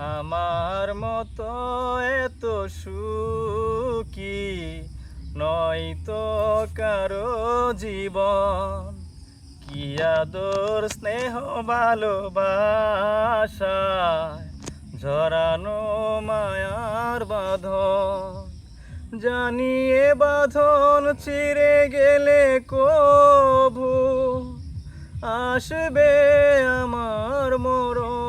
আমার মতো এত সুখী নয়তো কারও জীবন। কি আদর, স্নেহ, ভালোবাসায় ঝরানো মায়ার বাঁধন। জানিয়ে বাঁধন ছিঁড়ে গেলে কভু আসবে আমার মরণ।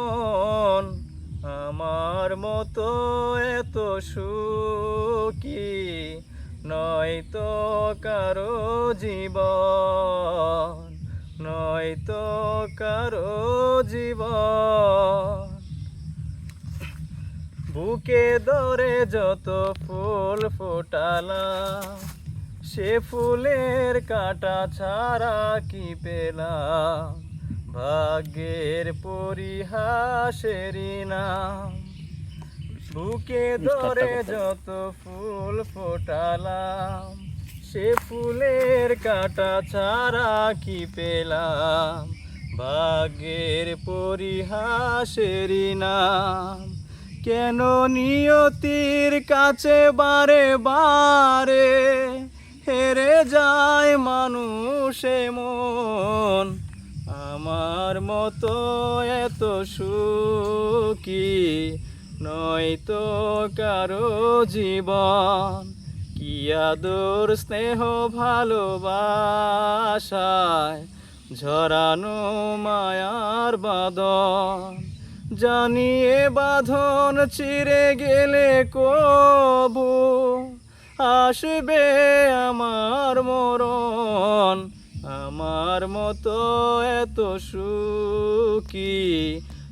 আমার মতো এত সুখী নয়তো কারও জীবন নয়তো কারও জীবন। বুকে ধরে যত ফুল ফোটালাম, সে ফুলের কাটা ছাড়া কি পেলাম? ভাগ্যের পরিহাসেরই নাম। বুকে ধরে যত ফুল ফোটালাম সে ফুলের কাটা ছাড়া কি পেলাম? ভাগ্যের পরিহাসেরই নাম কেন নিয়তির কাছে বারে বারে হেরে যায় মানুষে মন? আমার মতো এত সুখী নয়তো কারও জীবন, কি আদর, স্নেহ, ভালোবাসায় ঝরানো মায়ার বাদন জানিয়ে বাঁধন চিরে গেলে কবু, আসবে আমার মরণ। আমার মতো এত সুখী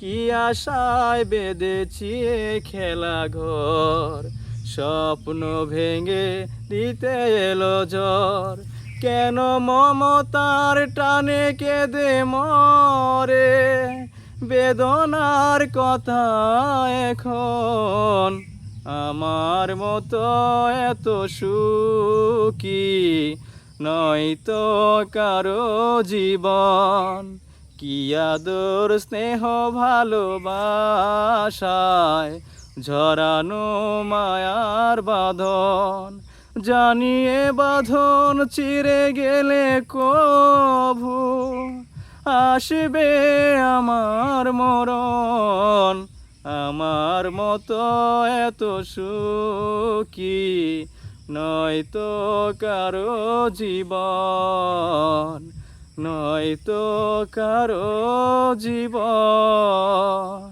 কি আশায় বেঁধেছি খেলা ঘর? স্বপ্ন ভেঙে দিতে এলো ঝড় কেন মমতার টানে কেঁদে মরে? বেদনার কথা এখন আমার মতো এত সুখী নয়তো কারও জীবন। কি আদর স্নেহ ভালোবাসায়? ঝরানো মায়ার বাঁধন, জানিয়ে বাঁধন চিরে গেলে কভু? আসবে আমার মরণ, আমার মতো এত সুখী নয়তো কারও জীবন। নয়তো কারও জীবন।